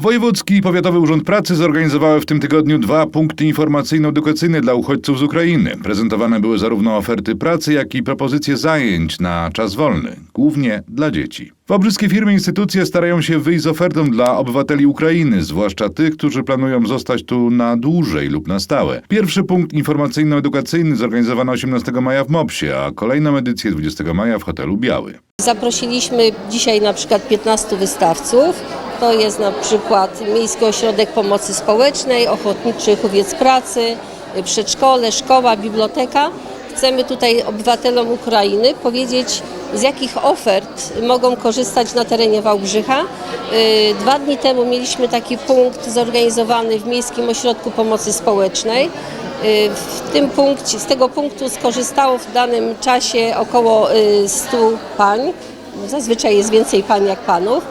Wojewódzki i Powiatowy Urząd Pracy zorganizowały w tym tygodniu dwa punkty informacyjno-edukacyjne dla uchodźców z Ukrainy. Prezentowane były zarówno oferty pracy, jak i propozycje zajęć na czas wolny, głównie dla dzieci. Wałbrzyskie firmy i instytucje starają się wyjść z ofertą dla obywateli Ukrainy, zwłaszcza tych, którzy planują zostać tu na dłużej lub na stałe. Pierwszy punkt informacyjno-edukacyjny zorganizowano 18 maja w Mopsie, a kolejną edycję 20 maja w hotelu Biały. Zaprosiliśmy dzisiaj na przykład 15 wystawców. To jest na przykład Miejski Ośrodek Pomocy Społecznej, Ochotniczy Chowiec Pracy, przedszkole, szkoła, biblioteka. Chcemy tutaj obywatelom Ukrainy powiedzieć, z jakich ofert mogą korzystać na terenie Wałbrzycha. Yy, Dwa dni temu mieliśmy taki punkt zorganizowany w Miejskim Ośrodku Pomocy Społecznej. Yy, W tym punkcie, z tego punktu skorzystało w danym czasie około yy, 100 pań. Zazwyczaj jest więcej pań jak panów.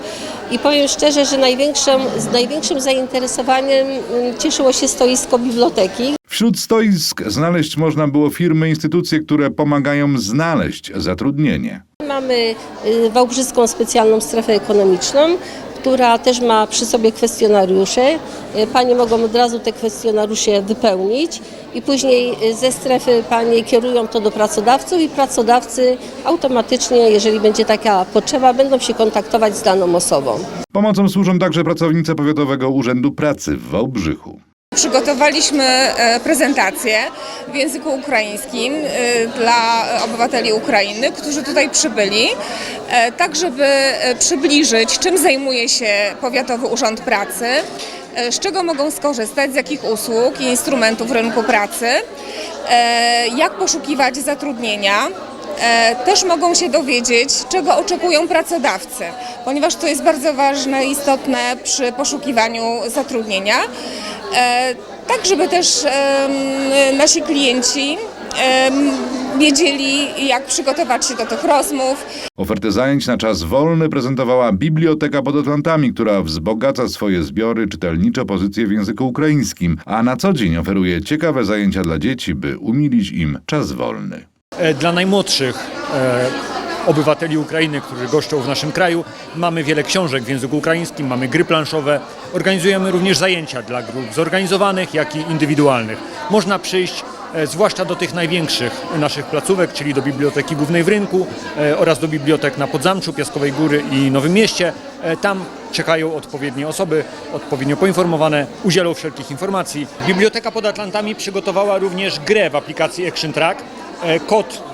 I powiem szczerze, że największym, z największym zainteresowaniem mm, cieszyło się stoisko biblioteki. Wśród stoisk znaleźć można było firmy, instytucje, które pomagają znaleźć zatrudnienie. Mamy y, Wałbrzyską Specjalną Strefę Ekonomiczną, która też ma przy sobie kwestionariusze. Y, Panie mogą od razu te kwestionariusze wypełnić i później y, ze strefy panie kierują to do pracodawców i pracodawcy automatycznie, jeżeli będzie taka potrzeba, będą się kontaktować z daną osobą. Pomocą służą także pracownice Powiatowego Urzędu Pracy w Wałbrzychu. Przygotowaliśmy e, prezentację w języku ukraińskim e, dla obywateli Ukrainy, którzy tutaj przybyli, e, tak żeby przybliżyć, czym zajmuje się Powiatowy Urząd Pracy, z czego mogą skorzystać, z jakich usług i instrumentów rynku pracy, jak poszukiwać zatrudnienia. Też mogą się dowiedzieć, czego oczekują pracodawcy, ponieważ to jest bardzo ważne, istotne przy poszukiwaniu zatrudnienia. E, Tak, żeby też nasi klienci wiedzieli, jak przygotować się do tych rozmów, Ofertę zajęć na czas wolny prezentowała Biblioteka pod Atlantami, która wzbogaca swoje zbiory czytelnicze pozycje w języku ukraińskim, a na co dzień oferuje ciekawe zajęcia dla dzieci, by umilić im czas wolny. E, Dla najmłodszych e, obywateli Ukrainy, którzy goszczą w naszym kraju, mamy wiele książek w języku ukraińskim, mamy gry planszowe. Organizujemy również zajęcia dla grup zorganizowanych, jak i indywidualnych. Można przyjść e, zwłaszcza do tych największych naszych placówek, czyli do Biblioteki Głównej w Rynku e, oraz do bibliotek na Podzamczu, Piaskowej Góry i Nowym Mieście. E, Tam czekają odpowiednie osoby, odpowiednio poinformowane, udzielą wszelkich informacji. Biblioteka pod Atlantami przygotowała również grę w aplikacji Action Track. Kod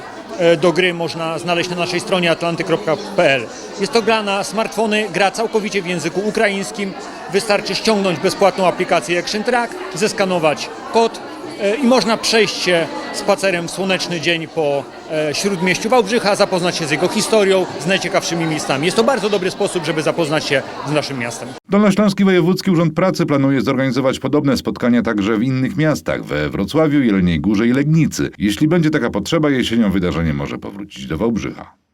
do gry można znaleźć na naszej stronie atlanty.pl. Jest to gra na smartfony, gra całkowicie w języku ukraińskim. Wystarczy ściągnąć bezpłatną aplikację Action Track, zeskanować kod e, i można przejść się spacerem w słoneczny dzień po e, śródmieściu Wałbrzycha, zapoznać się z jego historią, z najciekawszymi miejscami. Jest to bardzo dobry sposób, żeby zapoznać się z naszym miastem. Dolnośląski Wojewódzki Urząd Pracy planuje zorganizować podobne spotkania także w innych miastach, we Wrocławiu, Jeleniej Górze i Legnicy. Jeśli będzie taka potrzeba, jesienią wydarzenie może powrócić do Wałbrzycha.